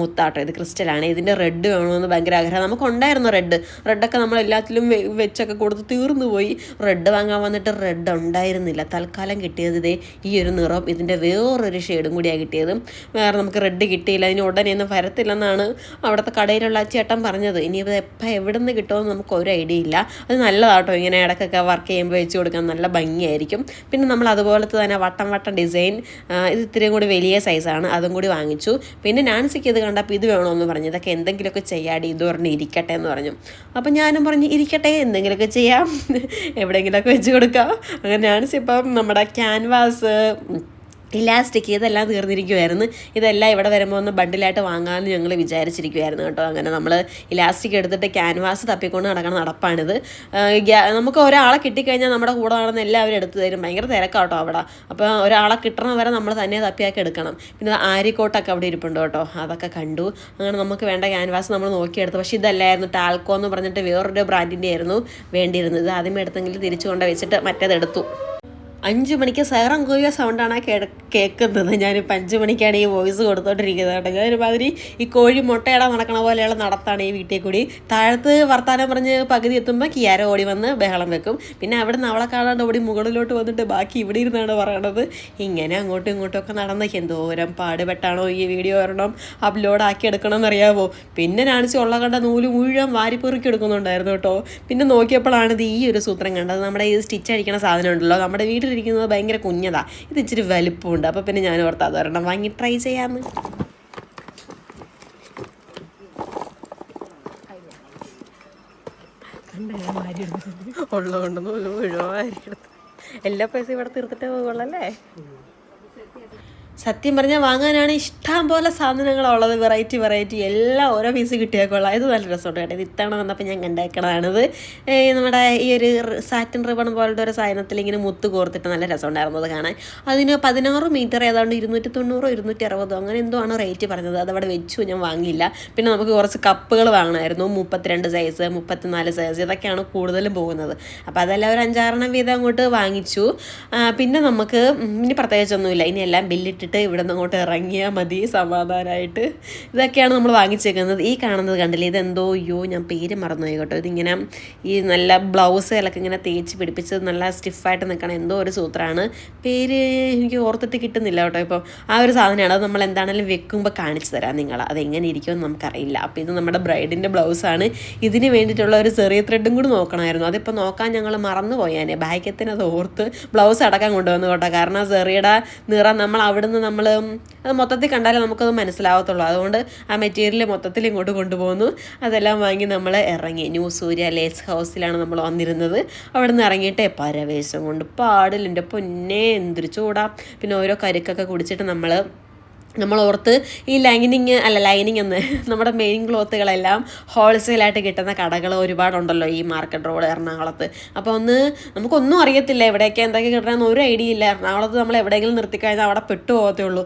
[SPEAKER 1] മുത്താട്ടോ. ഇത് ക്രിസ്റ്റലാണ്. ഇതിന്റെ റെഡ് വേണമെന്ന് ഭയങ്കര ആഗ്രഹം. നമുക്കുണ്ടായിരുന്നു റെഡ് റെഡൊക്കെ നമ്മൾ എല്ലാത്തിലും വെച്ചൊക്കെ കൊടുത്ത് തീർന്നു പോയി. റെഡ് വാങ്ങാൻ വന്നിട്ട് റെഡ് ഉണ്ടായിരുന്നില്ല. തൽക്കാലം കിട്ടിയത് ഇതേ ഈ ഒരു നിറം. ഇതിന്റെ വേറൊരു ഷെയ്ഡും കൂടിയാണ് കിട്ടിയത്. വേറെ നമുക്ക് റെഡ് കിട്ടിയില്ല. അതിന് ഉടനെ ഒന്നും വരത്തില്ലെന്നാണ് അവിടുത്തെ കടയിലുള്ള ചേട്ടൻ പറഞ്ഞത്. ഇനിയിപ്പോൾ എപ്പോൾ എവിടെ നിന്ന് കിട്ടുമെന്ന് നമുക്ക് ഒരു ഐഡിയ ഇല്ല. അത് നല്ലതാട്ടോ. ഇങ്ങനെ ഇടയ്ക്കൊക്കെ വർക്ക് ചെയ്യുമ്പോൾ വെച്ച് കൊടുക്കാൻ നല്ല ഭംഗിയായിരിക്കും. പിന്നെ നമ്മൾ അതുപോലത്തെ തന്നെ വട്ടം വട്ടം ഡിസൈൻ ഇത് ഇത്രയും കൂടി വലിയ സൈസാണ്. അതും കൂടി വാങ്ങിച്ചു. പിന്നെ നാൻസിക്ക് ഇത് കണ്ടപ്പോൾ ഇത് വേണമെന്ന് പറഞ്ഞു. ഇതൊക്കെ എന്തെങ്കിലുമൊക്കെ ചെയ്യാടി ഇത് ഇരിക്കട്ടെ എന്ന് പറഞ്ഞു. അപ്പം ഞാനും പറഞ്ഞ് ഇരിക്കട്ടെ എന്തെങ്കിലുമൊക്കെ ചെയ്യാം. എവിടെയെങ്കിലുമൊക്കെ വെച്ച് കൊടുക്കാം. അങ്ങനെ ഞാൻ ഇപ്പം നമ്മുടെ ക്യാൻവാസ് ഇലാസ്റ്റിക് ഇതെല്ലാം തീർന്നിരിക്കുമായിരുന്നു ഇതെല്ലാം ഇവിടെ വരുമ്പോൾ ഒന്ന് ബണ്ടിലായിട്ട് വാങ്ങാമെന്ന് ഞങ്ങൾ വിചാരിച്ചിരിക്കുമായിരുന്നു കേട്ടോ. അങ്ങനെ നമ്മൾ ഇലാസ്റ്റിക് എടുത്തിട്ട് ക്യാൻവാസ് തപ്പിക്കൊണ്ട് നടക്കുന്ന നടപ്പാണിത്. നമുക്ക് ഒരാളെ കിട്ടിക്കഴിഞ്ഞാൽ നമ്മുടെ കൂടെ നടന്ന് എല്ലാവരും എടുത്തു തരും. ഭയങ്കര തിരക്കാട്ടോ അവിടെ. അപ്പോൾ ഒരാളെ കിട്ടണം വരെ നമ്മൾ തന്നെ തപ്പിയാക്കി എടുക്കണം. പിന്നെ ആര്യക്കോട്ടൊക്കെ അവിടെ ഇരിപ്പുണ്ട് കേട്ടോ. അതൊക്കെ കണ്ടു. അങ്ങനെ നമുക്ക് വേണ്ട ക്യാൻവാസ് നമ്മൾ നോക്കിയെടുത്തു. പക്ഷേ ഇതല്ലായിരുന്നു. ടാൽക്കോ എന്ന് പറഞ്ഞിട്ട് വേറൊരു ബ്രാൻഡിന്റെ ആയിരുന്നു വേണ്ടിയിരുന്നത്. ആദ്യമേ എടുത്തെങ്കിൽ തിരിച്ചു കൊണ്ട് വെച്ചിട്ട് മറ്റേതെടുത്തു അഞ്ച് മണിക്ക് സൈറം കോയ സൗണ്ടാണ് കേ കേൾക്കുന്നത് ഞാനിപ്പോൾ അഞ്ച് മണിക്കാണ് ഈ വോയിസ് കൊടുത്തോണ്ടിരിക്കുന്നത് കേട്ടോ. ഞാനൊരുമാതിരി ഈ കോഴി മുട്ടയിടാൻ നടക്കണ പോലെയുള്ള നടത്താണ് ഈ വീട്ടിൽ കൂടി. താഴത്ത് വർത്താനം പറഞ്ഞ് പകുതി എത്തുമ്പോൾ കിയാര ഓടി വന്ന് ബഹളം വെക്കും. പിന്നെ അവിടെ നിന്ന് അവളെ കാണാണ്ട് ഓടി മുകളിലോട്ട് വന്നിട്ട് ബാക്കി ഇവിടെ ഇരുന്നാണ് പറയണത്. ഇങ്ങനെ അങ്ങോട്ടും ഇങ്ങോട്ടും ഒക്കെ നടന്ന എന്തോരം പാടുപെട്ടാണോ ഈ വീഡിയോ വരണം അപ്ലോഡ് ആക്കി എടുക്കണം എന്നറിയാവോ പിന്നെ നാണിച്ച് ഉള്ള കണ്ട നൂൽ മുഴുവൻ വാരിപ്പെറുക്കി എടുക്കുന്നുണ്ടായിരുന്നു കേട്ടോ. പിന്നെ നോക്കിയപ്പോഴാണ് ഇത് ഈ ഒരു സൂത്രം കണ്ടത്. നമ്മുടെ ഈ സ്റ്റിച്ച് അടിക്കണ സാധനം ഉണ്ടല്ലോ. നമ്മുടെ വീട്ടിലിരിക്കുന്നത് ഭയങ്കര കുഞ്ഞതാ. ഇത് ഇച്ചിരി വലിപ്പമുണ്ട്. അപ്പോൾ പിന്നെ ഞാൻ ഓർത്ത് വരണം വാങ്ങി ട്രൈ ചെയ്യാമെന്ന്
[SPEAKER 4] ഉള്ളതുകൊണ്ടൊന്നും ഒഴിവായിരിക്കും എല്ലാ പൈസയും ഇവിടെ തീർത്തിട്ടേ പോകുള്ളല്ലേ
[SPEAKER 1] സത്യം പറഞ്ഞാൽ വാങ്ങാനാണ് ഇഷ്ടം പോലെ സാധനങ്ങളുള്ളത്. വെറൈറ്റി വെറൈറ്റി എല്ലാം ഓരോ പീസ് കിട്ടിയേക്കൊള്ളാം. ഇത് നല്ല രസമുണ്ട് കേട്ടോ. ഇത് ഇത്തവണ വന്നപ്പോൾ ഞാൻ കണ്ടേക്കണതാണിത്. നമ്മുടെ ഈ ഒരു സാറ്റിൻ റിബൺ പോലത്തെ ഒരു സാധനത്തിൽ ഇങ്ങനെ മുത്ത് കോർത്തിട്ട് നല്ല രസമുണ്ടായിരുന്നത് കാണാൻ. അതിന് പതിനാറ് മീറ്റർ ഏതാണ്ട് ഇരുന്നൂറ്റി തൊണ്ണൂറോ ഇരുന്നൂറ്റി അറുപതോ അങ്ങനെ എന്തോ ആണ് റേറ്റ് പറഞ്ഞത്. അതവിടെ വെച്ചു ഞാൻ വാങ്ങിയില്ല. പിന്നെ നമുക്ക് കുറച്ച് കപ്പുകൾ വാങ്ങണമായിരുന്നു. മുപ്പത്തിരണ്ട് സൈസ് മുപ്പത്തിനാല് സൈസ് ഇതൊക്കെയാണ് കൂടുതലും പോകുന്നത്. അപ്പോൾ അതെല്ലാം ഒരു അഞ്ചാറെണ്ണം വീതം അങ്ങോട്ട് വാങ്ങിച്ചു. പിന്നെ നമുക്ക് ഇനി പ്രത്യേകിച്ചൊന്നുമില്ല. ഇനി എല്ലാം ബില്ലിട്ടിട്ട് ഇവിടെ നിന്ന് അങ്ങോട്ട് ഇറങ്ങിയാൽ മതി സമാധാനമായിട്ട് ഇതൊക്കെയാണ് നമ്മൾ വാങ്ങിച്ചേക്കുന്നത്. ഈ കാണുന്നത് കണ്ടില്ലേ? ഇതെന്തോ അയ്യോ ഞാൻ പേര് മറന്നുപോയി കേട്ടോ. ഇതിങ്ങനെ ഈ നല്ല ബ്ലൗസുകളൊക്കെ ഇങ്ങനെ തേച്ച് പിടിപ്പിച്ച് നല്ല സ്റ്റിഫായിട്ട് നിൽക്കണം എന്തോ ഒരു സൂത്രമാണ് പേര് എനിക്ക് ഓർത്തിട്ട് കിട്ടുന്നില്ല കേട്ടോ ഇപ്പോൾ ആ ഒരു സാധനമാണ്. അത് നമ്മൾ എന്താണെങ്കിലും വെക്കുമ്പോൾ കാണിച്ചു തരാം നിങ്ങൾ അതെങ്ങനെ ഇരിക്കുമെന്ന് നമുക്കറിയില്ല. അപ്പോൾ ഇത് നമ്മുടെ ബ്രൈഡിന്റെ ബ്ലൗസാണ്. ഇതിന് വേണ്ടിയിട്ടുള്ള ഒരു ചെറിയ ത്രെഡും കൂടി നോക്കണമായിരുന്നു. അതിപ്പോൾ നോക്കാൻ ഞങ്ങൾ മറന്നു പോയാനെ ഭാഗ്യത്തിന് അത് ഓർത്ത് ബ്ലൗസ് അടക്കം കൊണ്ടുവന്നു കേട്ടോ. കാരണം ചെറിയുടെ നിറം നമ്മൾ അവിടുന്ന് നമ്മൾ അത് മൊത്തത്തിൽ കണ്ടാലേ നമുക്കത് മനസ്സിലാവത്തുള്ളൂ. അതുകൊണ്ട് ആ മെറ്റീരിയൽ മൊത്തത്തിൽ ഇങ്ങോട്ട് കൊണ്ടുപോകുന്നു. അതെല്ലാം വാങ്ങി നമ്മൾ ഇറങ്ങി. ന്യൂ സൂര്യ ലേസ് ഹൗസിലാണ് നമ്മൾ വന്നിരുന്നത്. അവിടെ നിന്ന് ഇറങ്ങിയിട്ട് പരവേശം കൊണ്ട് പാടലിന്റെ പൊന്നേ എന്തൊരു പിന്നെ ഓരോ കരുക്കൊക്കെ കുടിച്ചിട്ട് നമ്മൾ നമ്മൾ ഓർത്ത് ഈ ലൈനിങ് അല്ല ലൈനിങ് എന്ന് നമ്മുടെ മെയിൻ ക്ലോത്തുകളെല്ലാം ഹോൾസെയിലായിട്ട് കിട്ടുന്ന കടകൾ ഒരുപാടുണ്ടല്ലോ ഈ മാർക്കറ്റ് റോഡ് എറണാകുളത്ത്. അപ്പോൾ ഒന്ന് നമുക്കൊന്നും അറിയത്തില്ല എവിടെയൊക്കെ എന്തൊക്കെ കിട്ടണമെന്ന് ഒരു ഐഡിയ ഇല്ല. എറണാകുളത്ത് നമ്മൾ എവിടെയെങ്കിലും നിർത്തിക്കഴിഞ്ഞാൽ അവിടെ പെട്ടു പോകത്തേ ഉള്ളൂ.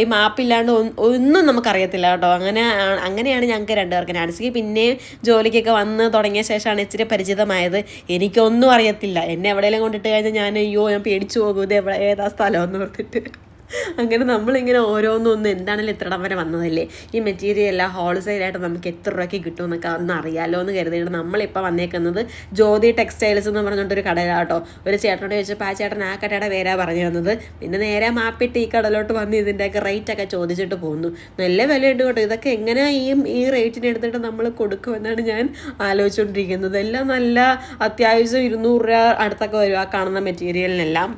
[SPEAKER 1] ഈ മാപ്പില്ലാണ്ട് ഒന്നും നമുക്കറിയത്തില്ല കേട്ടോ. അങ്ങനെ അങ്ങനെയാണ് ഞങ്ങൾക്ക് രണ്ടുപേർക്ക്. നാൻസിക്ക് പിന്നെ ജോലിക്കൊക്കെ വന്ന് തുടങ്ങിയ ശേഷമാണ് ഇച്ചിരി പരിചിതമായത്. എനിക്കൊന്നും അറിയത്തില്ല. എന്നെ എവിടെയെങ്കിലും കൊണ്ടിട്ട് കഴിഞ്ഞാൽ ഞാൻ അയ്യോ ഞാൻ പേടിച്ചു പോകും. ഇത് എവിടെ ഏതാ സ്ഥലം എന്ന് ഓർത്തിട്ട്. അങ്ങനെ നമ്മളിങ്ങനെ ഓരോന്നും എന്താണെങ്കിലും എന്താണെങ്കിലും ഇടം വരെ വന്നതല്ലേ? ഈ മെറ്റീരിയൽ എല്ലാം ഹോൾസെയിലായിട്ട് നമുക്ക് എത്ര രൂപയ്ക്ക് കിട്ടുമെന്നൊക്കെ ഒന്ന് അറിയാലോ എന്ന് കരുതിയിട്ട് നമ്മളിപ്പോൾ വന്നേക്കുന്നത് ജ്യോതി ടെക്സ്റ്റൈൽസ് എന്ന് പറഞ്ഞുകൊണ്ടൊരു കടയിലാട്ടോ ഒരു ചേട്ടനോട് ചോദിച്ചപ്പോൾ ആ ചേട്ടൻ ആ കടയുടെ പേരാ പറഞ്ഞു തന്നത്. പിന്നെ നേരെ മാപ്പിട്ട് ഈ കടയിലോട്ട് വന്ന് ഇതിന്റെയൊക്കെ റേറ്റ് ഒക്കെ ചോദിച്ചിട്ട് പോകുന്നു നല്ല വിലയുണ്ട് കേട്ടോ. ഇതൊക്കെ എങ്ങനെ ഈ ഈ റേറ്റിന് എടുത്തിട്ട് നമ്മൾ കൊടുക്കുമെന്നാണ് ഞാൻ ആലോചിച്ചുകൊണ്ടിരിക്കുന്നത് എല്ലാം നല്ല അത്യാവശ്യം ഇരുന്നൂറ് രൂപ അടുത്തൊക്കെ വരും കാണുന്ന മെറ്റീരിയലിനെല്ലാം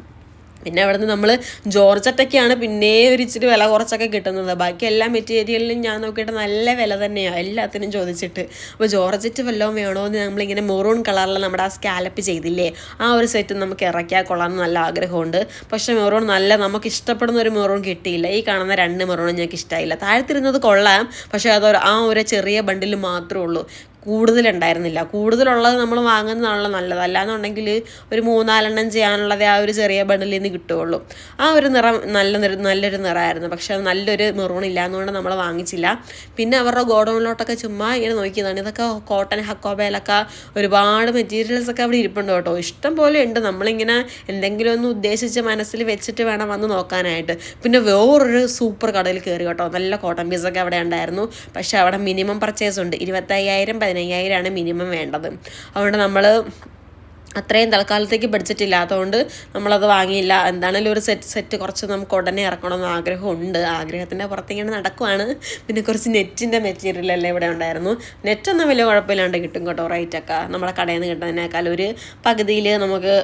[SPEAKER 1] പിന്നെ അവിടെ നിന്ന് നമ്മൾ ജോർജറ്റൊക്കെയാണ് പിന്നെ ഒരു ഇച്ചിരി വില കുറച്ചൊക്കെ കിട്ടുന്നത്. ബാക്കി എല്ലാ മെറ്റീരിയലിനും ഞാൻ നോക്കിയിട്ട് നല്ല വില തന്നെയാണ് എല്ലാത്തിനും ചോദിച്ചിട്ട്. അപ്പോൾ ജോർജറ്റ് വല്ലതും വേണോ എന്ന് നമ്മളിങ്ങനെ മെറൂൺ കളറിൽ നമ്മുടെ ആ സ്കാലപ്പ് ചെയ്തില്ലേ ആ ഒരു സെറ്റ് നമുക്ക് ഇറക്കിയാൽ കൊള്ളാമെന്ന് നല്ല ആഗ്രഹമുണ്ട്. പക്ഷെ മെറൂൺ നല്ല നമുക്ക് ഇഷ്ടപ്പെടുന്ന ഒരു മെറൂൺ കിട്ടിയില്ല. ഈ കാണുന്ന രണ്ട് മെറൂണും ഞങ്ങൾക്ക് ഇഷ്ടമായില്ല താഴത്തിരുന്നത് കൊള്ളാം പക്ഷേ അതൊരു ആ ഒരു ചെറിയ ബണ്ടിൽ മാത്രമേ ഉള്ളൂ. കൂടുതലുണ്ടായിരുന്നില്ല. കൂടുതലുള്ളത് നമ്മൾ വാങ്ങുന്നതാണല്ലോ നല്ലത്. അല്ലാന്നുണ്ടെങ്കിൽ ഒരു മൂന്നാലെണ്ണം ചെയ്യാനുള്ളത് ആ ഒരു ചെറിയ ബണ്ടിലിൽ നിന്ന് കിട്ടുകയുള്ളൂ. ആ ഒരു നിറം നല്ല നിറ നല്ലൊരു നിറമായിരുന്നു. പക്ഷെ നല്ലൊരു മെറൂൺ ഇല്ലാന്നുകൊണ്ട് നമ്മൾ വാങ്ങിച്ചില്ല. പിന്നെ അവരുടെ ഗോഡൗണിലോട്ടൊക്കെ ചുമ്മാ ഇങ്ങനെ നോക്കിയതാണ്. ഇതൊക്കെ കോട്ടൺ ഹക്കോബേലൊക്കെ ഒരുപാട് മെറ്റീരിയൽസ് ഒക്കെ അവിടെ ഇരിപ്പുണ്ട് കേട്ടോ. ഇഷ്ടം പോലെ ഉണ്ട്. നമ്മളിങ്ങനെ എന്തെങ്കിലും ഒന്ന് ഉദ്ദേശിച്ച് മനസ്സിൽ വെച്ചിട്ട് വേണം വന്ന് നോക്കാനായിട്ട്. പിന്നെ വേറൊരു സൂപ്പർ കടയിൽ കയറി കേട്ടോ. നല്ല കോട്ടൺ പീസൊക്കെ അവിടെ ഉണ്ടായിരുന്നു. പക്ഷേ അവിടെ മിനിമം പർച്ചേസ് ഉണ്ട്. ഇരുപത്തയ്യായിരം പതിനയ്യായിരമാണ് മിനിമം വേണ്ടത്. അതുകൊണ്ട് നമ്മൾ അത്രയും തൽക്കാലത്തേക്ക് ബഡ്ജറ്റ് ഇല്ലാത്തതുകൊണ്ട് നമ്മളത് വാങ്ങിയില്ല. എന്താണേലും ഒരു സെറ്റ് സെറ്റ് കുറച്ച് നമുക്ക് ഉടനെ ഇറക്കണമെന്ന് ആഗ്രഹമുണ്ട്. ആഗ്രഹത്തിന്റെ പുറത്തിങ്ങനെ നടക്കുവാണ്. പിന്നെ കുറച്ച് നെറ്റിന്റെ എല്ലാം ഇവിടെ ഉണ്ടായിരുന്നു. നെറ്റൊന്നും വലിയ കുഴപ്പമില്ലാണ്ട് കിട്ടും കേട്ടോ റേറ്റൊക്കെ നമ്മുടെ കടയിൽ നിന്ന് കിട്ടുന്നതിനേക്കാൾ ഒരു പകുതിയിൽ നമുക്ക്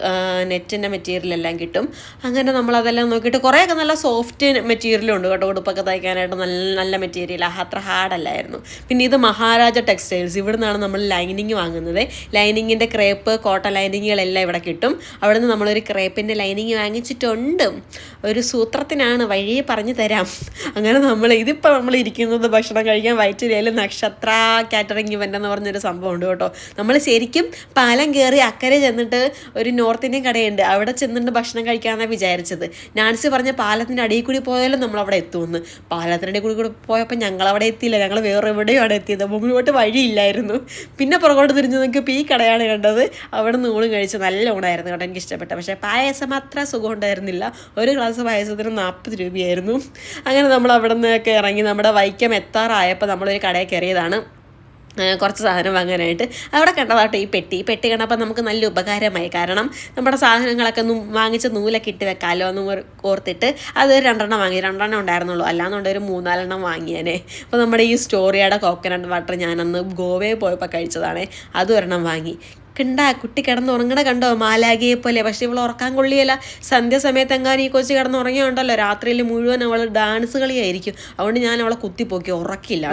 [SPEAKER 1] നെറ്റിന്റെ മെറ്റീരിയൽ എല്ലാം കിട്ടും. അങ്ങനെ നമ്മളതെല്ലാം നോക്കിയിട്ട് കുറേയൊക്കെ നല്ല സോഫ്റ്റ് മെറ്റീരിയലും ഉണ്ട് കേട്ടോ ഉടുപ്പൊക്കെ തയ്ക്കാനായിട്ട് നല്ല നല്ല മെറ്റീരിയൽ അത്ര ഹാർഡല്ലായിരുന്നു പിന്നെ ഇത് മഹാരാജ ടെക്സ്റ്റൈൽസ് ഇവിടെ നിന്നാണ് നമ്മൾ ലൈനിങ് വാങ്ങുന്നത്. ലൈനിങ്ങിന്റെ ക്രേപ്പ് കോട്ടൺ ലൈനിങ്ങുകളെല്ലാം ഇവിടെ കിട്ടും. അവിടെ നിന്ന് നമ്മളൊരു ക്രേപ്പിന്റെ ലൈനിങ് വാങ്ങിച്ചിട്ടുണ്ട്. ഒരു സൂത്രത്തിനാണ് വഴിയെ പറഞ്ഞു തരാം. അങ്ങനെ നമ്മൾ ഇതിപ്പോൾ നമ്മൾ ഇരിക്കുന്നത് ഭക്ഷണം കഴിക്കാൻ വയറ്റിലേൽ നക്ഷത്ര കാറ്ററിംഗ് ഇവന്റ് എന്ന് പറഞ്ഞൊരു സംഭവം ഉണ്ട് കേട്ടോ. നമ്മൾ ശരിക്കും പാലം കയറി അക്കരെ ചെന്നിട്ട് ഒരു നോർത്ത് ഇന്ത്യൻ കടയുണ്ട്. അവിടെ ചെന്നിട്ട് ഭക്ഷണം കഴിക്കാമെന്നാണ് വിചാരിച്ചത്. നാൻസി പറഞ്ഞ പാലത്തിന്റെ അടിയിൽ കൂടി പോയാലും നമ്മൾ അവിടെ എത്തുമെന്ന്. പാലത്തിന്റെ അടിയിൽ കൂടി കൂടി പോയപ്പോൾ ഞങ്ങൾ അവിടെ എത്തിയില്ല. ഞങ്ങൾ വേറെ എവിടെയാണ് എത്തിയത്. മുമ്പിലോട്ട് വഴിയില്ലായിരുന്നു. പിന്നെ പുറകോട്ട് തിരിഞ്ഞ് നോക്കിയപ്പോൾ ഈ കടയാണ് കണ്ടത്. അവിടെ നിന്ന് ഊണ് കഴിച്ച് നല്ല ഊണായിരുന്നു കേട്ടോ എനിക്ക് ഇഷ്ടപ്പെട്ട പക്ഷേ പായസം അത്ര സുഖം ഉണ്ടായിരുന്നില്ല ഒരു ഗ്ലാസ് പായസത്തിന് നാൽപ്പത് രൂപയായിരുന്നു. അങ്ങനെ നമ്മൾ അവിടെ നിന്നൊക്കെ ഇറങ്ങി നമ്മുടെ വൈക്കം എത്താറായപ്പോൾ നമ്മളൊരു കടയിൽ കയറിയതാണ്. കുറച്ച് സാധനം വാങ്ങാനായിട്ട്. അവിടെ കണ്ടതാട്ടോ ഈ പെട്ടി. ഈ പെട്ടി കണ്ടപ്പോൾ നമുക്ക് നല്ല ഉപകാരമായി. കാരണം നമ്മുടെ സാധനങ്ങളൊക്കെ വാങ്ങിച്ച നൂലൊക്കെ ഇട്ട് വെക്കാമല്ലോ എന്ന് ഓർത്തിട്ട് അത് രണ്ടെണ്ണം വാങ്ങി. രണ്ടെണ്ണം ഉണ്ടായിരുന്നുള്ളൂ. അല്ലാന്നുണ്ട് ഒരു മൂന്നാലെണ്ണം വാങ്ങിയാനേ. അപ്പോൾ നമ്മുടെ ഈ സ്റ്റോറിയുടെ കോക്കനട്ട് വാട്ടർ ഞാനന്ന് ഗോവയിൽ പോയപ്പോൾ കഴിച്ചതാണേ. അതും ഒരെണ്ണം വാങ്ങി. കണ്ടാ കുട്ടി കിടന്നുറങ്ങണ കണ്ടോ? മാലാഗിയെ പോലെ. പക്ഷെ ഇവൾ ഉറക്കാൻ കൊള്ളിയല്ല. സന്ധ്യ സമയത്ത് എങ്ങാനും ഈ കൊച്ചു കിടന്ന് ഉറങ്ങിയുണ്ടല്ലോ രാത്രിയിൽ മുഴുവൻ അവൾ ഡാൻസ് കളിയായിരിക്കും. അതുകൊണ്ട് ഞാൻ അവളെ കുത്തിപ്പോക്കി. ഉറക്കില്ല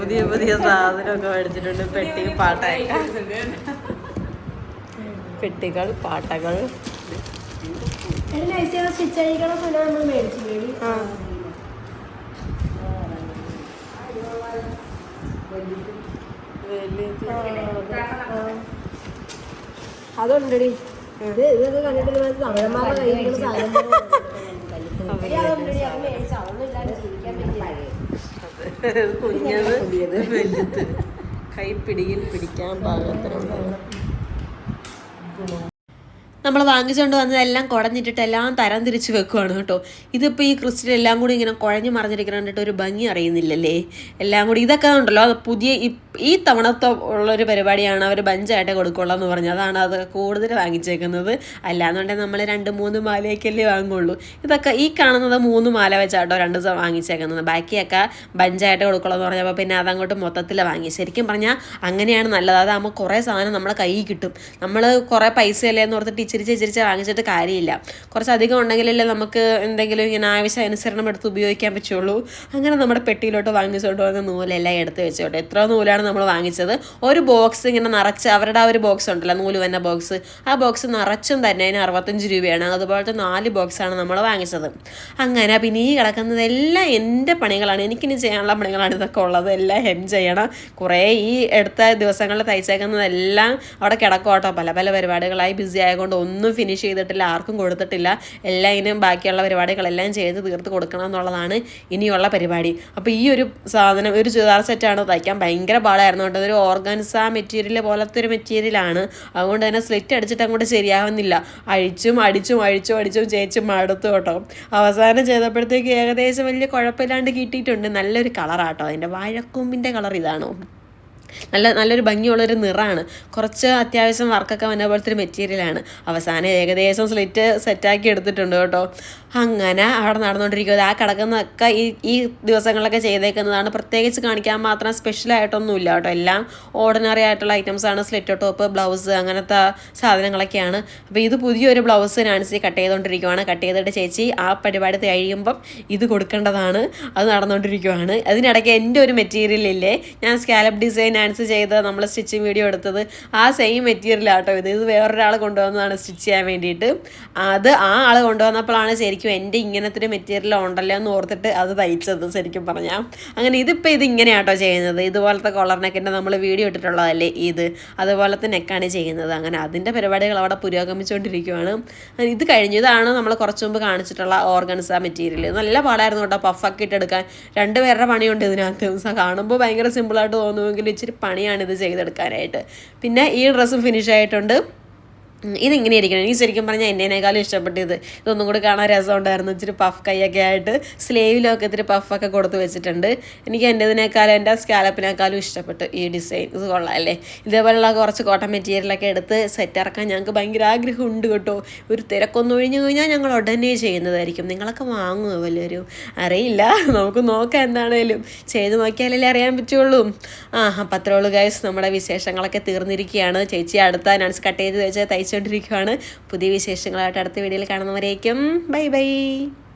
[SPEAKER 4] പുതിയ പുതിയ സാധനമൊക്കെ മേടിച്ചിട്ടുണ്ട്. പെട്ടി പാട്ടൊക്കെ പെട്ടികൾ പാട്ടകൾ.
[SPEAKER 2] സ്റ്റിച്ച് അതുണ്ടടി. ഇത് ഇതൊക്കെ കണ്ടിട്ട് തമിഴന്മാരുടെ കയ്യിൽ സാധനം.
[SPEAKER 4] കുഞ്ഞത് വലുത് കൈപ്പിടിയിൽ പിടിക്കാൻ പാകത്തിനുണ്ടാവും
[SPEAKER 1] നമ്മൾ വാങ്ങിച്ചുകൊണ്ട് വന്നതെല്ലാം കുടഞ്ഞിട്ടിട്ട് എല്ലാം തരം തിരിച്ച് വെക്കുവാണ് കേട്ടോ. ഇതിപ്പോൾ ഈ ക്രിസ്റ്റൽ എല്ലാം കൂടി ഇങ്ങനെ കുഴഞ്ഞു മറിഞ്ഞിരിക്കണം ഒരു ഭംഗി അറിയുന്നില്ലല്ലേ? എല്ലാം കൂടി ഇതൊക്കെ ഉണ്ടല്ലോ. പുതിയ ഈ- തവണത്തെ ഉള്ളൊരു പരിപാടിയാണ് അവർ ബഞ്ചായിട്ട് കൊടുക്കുള്ളൂ എന്ന് പറഞ്ഞു. അതാണ് അത് കൂടുതൽ വാങ്ങിച്ചേക്കുന്നത്. അല്ലാന്നുണ്ടെങ്കിൽ നമ്മൾ രണ്ട് മൂന്ന് മാലയൊക്കെയല്ലേ വാങ്ങുള്ളൂ. ഇതൊക്കെ ഈ കാണുന്നത് മൂന്ന് മാല വെച്ചാട്ടോ രണ്ട് ദിവസം വാങ്ങിച്ചേക്കുന്നത്. ബാക്കിയൊക്കെ ബഞ്ചായിട്ട് കൊടുക്കുള്ളൂ എന്ന് പറഞ്ഞപ്പോൾ പിന്നെ അതങ്ങോട്ട് മൊത്തത്തിൽ വാങ്ങി. ശരിക്കും പറഞ്ഞാൽ അങ്ങനെയാണ് നല്ലത്. അതാകുമ്പോൾ കുറേ സാധനം നമ്മളെ കയ്യിൽ കിട്ടും. നമ്മൾ കുറേ പൈസ അല്ലേ എന്ന് ഓർത്തിട്ട് ഇച്ചിരിച്ച് ചിരിച്ച് വാങ്ങിച്ചിട്ട് കാര്യമില്ല. കുറച്ച് അധികം ഉണ്ടെങ്കിലല്ലേ നമുക്ക് എന്തെങ്കിലും ഇങ്ങനെ ആവശ്യാനുസരണം എടുത്ത് ഉപയോഗിക്കാൻ പറ്റുള്ളൂ. അങ്ങനെ നമ്മുടെ പെട്ടിയിലോട്ട് വാങ്ങിച്ചുകൊണ്ട് വന്ന നൂലെല്ലാം എടുത്ത് വെച്ചോട്ടെ. എത്ര നൂലാണ് നമ്മൾ വാങ്ങിച്ചത്. ഒരു ബോക്സ് ഇങ്ങനെ നിറച്ച് അവരുടെ ആ ഒരു ബോക്സ് ഉണ്ടല്ലോ നൂൽ വന്ന ബോക്സ്. ആ ബോക്സ് നിറച്ചും തന്നെ അതിന് അറുപത്തഞ്ച് രൂപയാണ്. അതുപോലത്തെ നാല് ബോക്സാണ് നമ്മൾ വാങ്ങിച്ചത്. അങ്ങനെ പിന്നെ ഈ കിടക്കുന്നതെല്ലാം എന്റെ പണികളാണ്. എനിക്കിനി ചെയ്യാനുള്ള പണികളാണ് ഇതൊക്കെ ഉള്ളത്. എല്ലാം ഹെം ചെയ്യണം. കുറേ ഈ എടുത്ത ദിവസങ്ങളിൽ തയ്ച്ചേക്കുന്നതെല്ലാം അവിടെ കിടക്കും കേട്ടോ. പല പല പരിപാടികളായി ബിസി ആയതുകൊണ്ട് ഒന്നും ഫിനിഷ് ചെയ്തിട്ടില്ല ആർക്കും കൊടുത്തിട്ടില്ല. എല്ലാം ഇനിയും ബാക്കിയുള്ള പരിപാടികളെല്ലാം ചെയ്ത് തീർത്ത് കൊടുക്കണം എന്നുള്ളതാണ് ഇനിയുള്ള പരിപാടി. അപ്പോൾ ഈ ഒരു സാധനം ഒരു ചുരിദാർ സെറ്റാണ് തയ്ക്കാൻ ഭയങ്കര പാടായിരുന്നു കേട്ടോ. ഒരു ഓർഗൻസ മെറ്റീരിയൽ പോലത്തെ ഒരു മെറ്റീരിയലാണ് അതുകൊണ്ട് തന്നെ സ്ലിറ്റ് അടിച്ചിട്ട് അങ്ങോട്ട് ശരിയാവുന്നില്ല. അഴിച്ചും അടിച്ചും അഴിച്ചും അടിച്ചും ചേച്ചും മടുത്തു കേട്ടോ. അവസാനം ചെയ്തപ്പോഴത്തേക്ക് ഏകദേശം വലിയ കുഴപ്പമില്ലാണ്ട് കിട്ടിയിട്ടുണ്ട്. നല്ലൊരു കളറാട്ടോ അതിന്റെ വാഴക്കൊമ്പിന്റെ കളർ ഇതാണോ? നല്ല നല്ലൊരു ഭംഗിയുള്ളൊരു നിറാണ്. കുറച്ച് അത്യാവശ്യം വർക്കൊക്കെ വന്ന പോലത്തെ ഒരു മെറ്റീരിയലാണ് അവസാനം ഏകദേശം സ്ലിറ്റ് സെറ്റാക്കി എടുത്തിട്ടുണ്ട് കേട്ടോ. അങ്ങനെ അവിടെ നടന്നുകൊണ്ടിരിക്കുന്നത് ആ കിടക്കുന്നതൊക്കെ ഈ ഈ ദിവസങ്ങളിലൊക്കെ ചെയ്തേക്കുന്നതാണ്. പ്രത്യേകിച്ച് കാണിക്കാൻ മാത്രം സ്പെഷ്യലായിട്ടൊന്നുമില്ല കേട്ടോ. എല്ലാം ഓർഡിനറി ആയിട്ടുള്ള ഐറ്റംസാണ് സ്ലിറ്റ് ടോപ്പ് ബ്ലൗസ് അങ്ങനത്തെ സാധനങ്ങളൊക്കെയാണ്. അപ്പോൾ ഇത് പുതിയൊരു ബ്ലൗസ് നാൻസി കട്ട് ചെയ്തുകൊണ്ടിരിക്കുവാണ് കട്ട് ചെയ്തിട്ട് ചേച്ചി ആ പരിപാടി കഴിയുമ്പം ഇത് കൊടുക്കേണ്ടതാണ്. അത് നടന്നുകൊണ്ടിരിക്കുവാണ് അതിനിടയ്ക്ക് എന്റെ ഒരു മെറ്റീരിയൽ ഇല്ലേ? ഞാൻ സ്കാലപ്പ് ഡിസൈൻ നാൻസ് ചെയ്ത് നമ്മൾ സ്റ്റിച്ചിങ് വീഡിയോ എടുത്തത് ആ സെയിം മെറ്റീരിയൽ ആട്ടോ ഇത്. ഇത് വേറൊരാൾ കൊണ്ടുവന്നതാണ് സ്റ്റിച്ച് ചെയ്യാൻ വേണ്ടിയിട്ട്. അത് ആ ആൾ കൊണ്ടുവന്നപ്പോഴാണ് ശരിക്കും എന്റെ ഇങ്ങനത്തെ ഒരു മെറ്റീരിയൽ ഉണ്ടല്ലോ എന്ന് ഓർത്തിട്ട് അത് തയ്ച്ചത് ശരിക്കും പറഞ്ഞാൽ അങ്ങനെ ഇതിപ്പോൾ ഇത് ഇങ്ങനെയാട്ടോ ചെയ്യുന്നത്. ഇതുപോലത്തെ കോളർ നമ്മൾ വീഡിയോ ഇട്ടിട്ടുള്ളതല്ലേ ഇത്. അതുപോലത്തെ നെക്കാണ് ചെയ്യുന്നത്. അങ്ങനെ അതിന്റെ പരിപാടികൾ അവിടെ പുരോഗമിച്ചുകൊണ്ടിരിക്കുകയാണ് ഇത് കഴിഞ്ഞതാണ് നമ്മൾ കുറച്ച് മുമ്പ് കാണിച്ചിട്ടുള്ള ഓർഗൻസ മെറ്റീരിയൽ നല്ല പാടായിരുന്നു കേട്ടോ. പഫൊക്കെ ഇട്ടെടുക്കാൻ. രണ്ട് പേരുടെ പണിയുണ്ട് ഇതിനകത്ത്. കാണുമ്പോൾ ഭയങ്കര സിമ്പിളായിട്ട് തോന്നുമെങ്കിലും ഇച്ചിരി പണിയാണ് ഇത് ചെയ്തെടുക്കാനായിട്ട്. പിന്നെ ഈ ഡ്രസ്സും ഫിനിഷ് ആയിട്ടുണ്ട്. ഇതിങ്ങനെ ഇരിക്കണം എനിക്ക് ശരിക്കും പറഞ്ഞാൽ എന്നേനേക്കാളും ഇഷ്ടപ്പെട്ടത് ഇതൊന്നും കൂടി കാണാൻ രസമുണ്ടായിരുന്നു. ഇച്ചിരി പഫ് കൈയൊക്കെ ആയിട്ട് സ്ലേവിലൊക്കെ ഇത്തിരി പഫൊക്കെ കൊടുത്ത് വെച്ചിട്ടുണ്ട്. എനിക്ക് എന്റെതിനേക്കാളും എന്റെ സ്കാലപ്പിനേക്കാളും ഇഷ്ടപ്പെട്ടു ഈ ഡിസൈൻ ഇത് കൊള്ളാമല്ലേ ഇതേപോലെയുള്ള കുറച്ച് കോട്ടൺ മെറ്റീരിയലൊക്കെ എടുത്ത് സെറ്റ് ഇറക്കാൻ ഞങ്ങൾക്ക് ഭയങ്കര ആഗ്രഹമുണ്ട് കേട്ടോ. ഒരു തിരക്കൊന്നും ഒഴിഞ്ഞു കഴിഞ്ഞാൽ ഞങ്ങൾ ഉടനെ ചെയ്യുന്നതായിരിക്കും. നിങ്ങളൊക്കെ വാങ്ങുമോ വലിയൊരു അറിയില്ല. നമുക്ക് നോക്കാം എന്താണേലും. ചെയ്ത് നോക്കിയാലല്ലേ അറിയാൻ പറ്റുള്ളൂ. ആ അപ്പം അത്രേ ഉള്ളൂ ഗൈസ് നമ്മുടെ വിശേഷങ്ങളൊക്കെ തീർന്നിരിക്കുകയാണ്. ചേച്ചി അടുത്ത നട്സ് കട്ട് ചെയ്ത് വെച്ച് തയ്ച്ചുകൊണ്ടിരിക്കുകയാണ് പുതിയ വിശേഷങ്ങളായിട്ട് അടുത്ത വീഡിയോയിൽ കാണുന്നവരേക്കും. Bye bye.